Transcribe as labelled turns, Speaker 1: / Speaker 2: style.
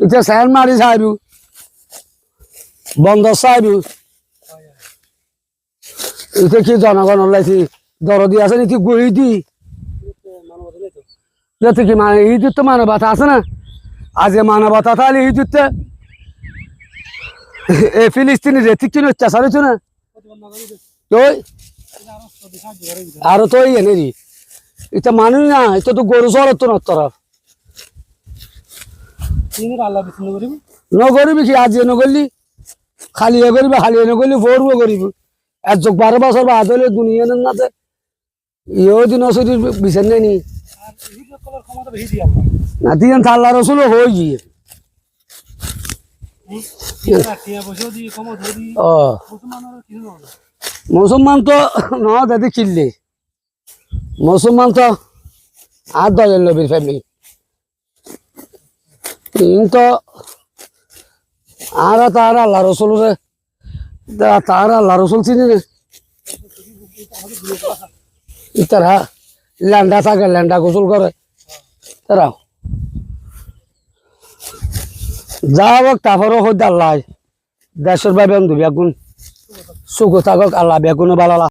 Speaker 1: ইটা স্যান মারি চাইবু বন্ধ চাইবু ইটা কি জনগণ লাইছি দরদি আছে নাকি গই দি? যাতে কি মানে ইদুত তো মানবতা আছে না? আজ এ মানবতা তাহলে ইদুতে এ ফিলিস্তিনি রে ঠিক কিনে অত্যাচার হয়েছে না? ওই, আরও তো ইয়ে এটা মানুষ না, এটা তো গরু চড়ত তো নতরা নগরিবি কি আজ নগরলি খালি এ করিবি খালি এ নগরলি ফোরও করিব এক যোগ বারো বছর হলে দুনিয়া নাতে ইয়েও দিন অসুরি বিচার নেই নি। না দিয়ে আল্লাহ রসুল হয়ে গিয়ে। মুসলমান তো ন দাদি কিনলে মুসলমান তো আর দলের লবির ফ্যামিলি তো আর তার আল্লাহ রসুল রে। তার আল্লাহ রসুল চিনি না তারা ল্যান্ডা থাকে, ল্যান্ডা গোসল করে। তারা। যা হোক দেশের ভাই বেগুন সুখ থাকক, আল্লাহ বেগুনে বালালা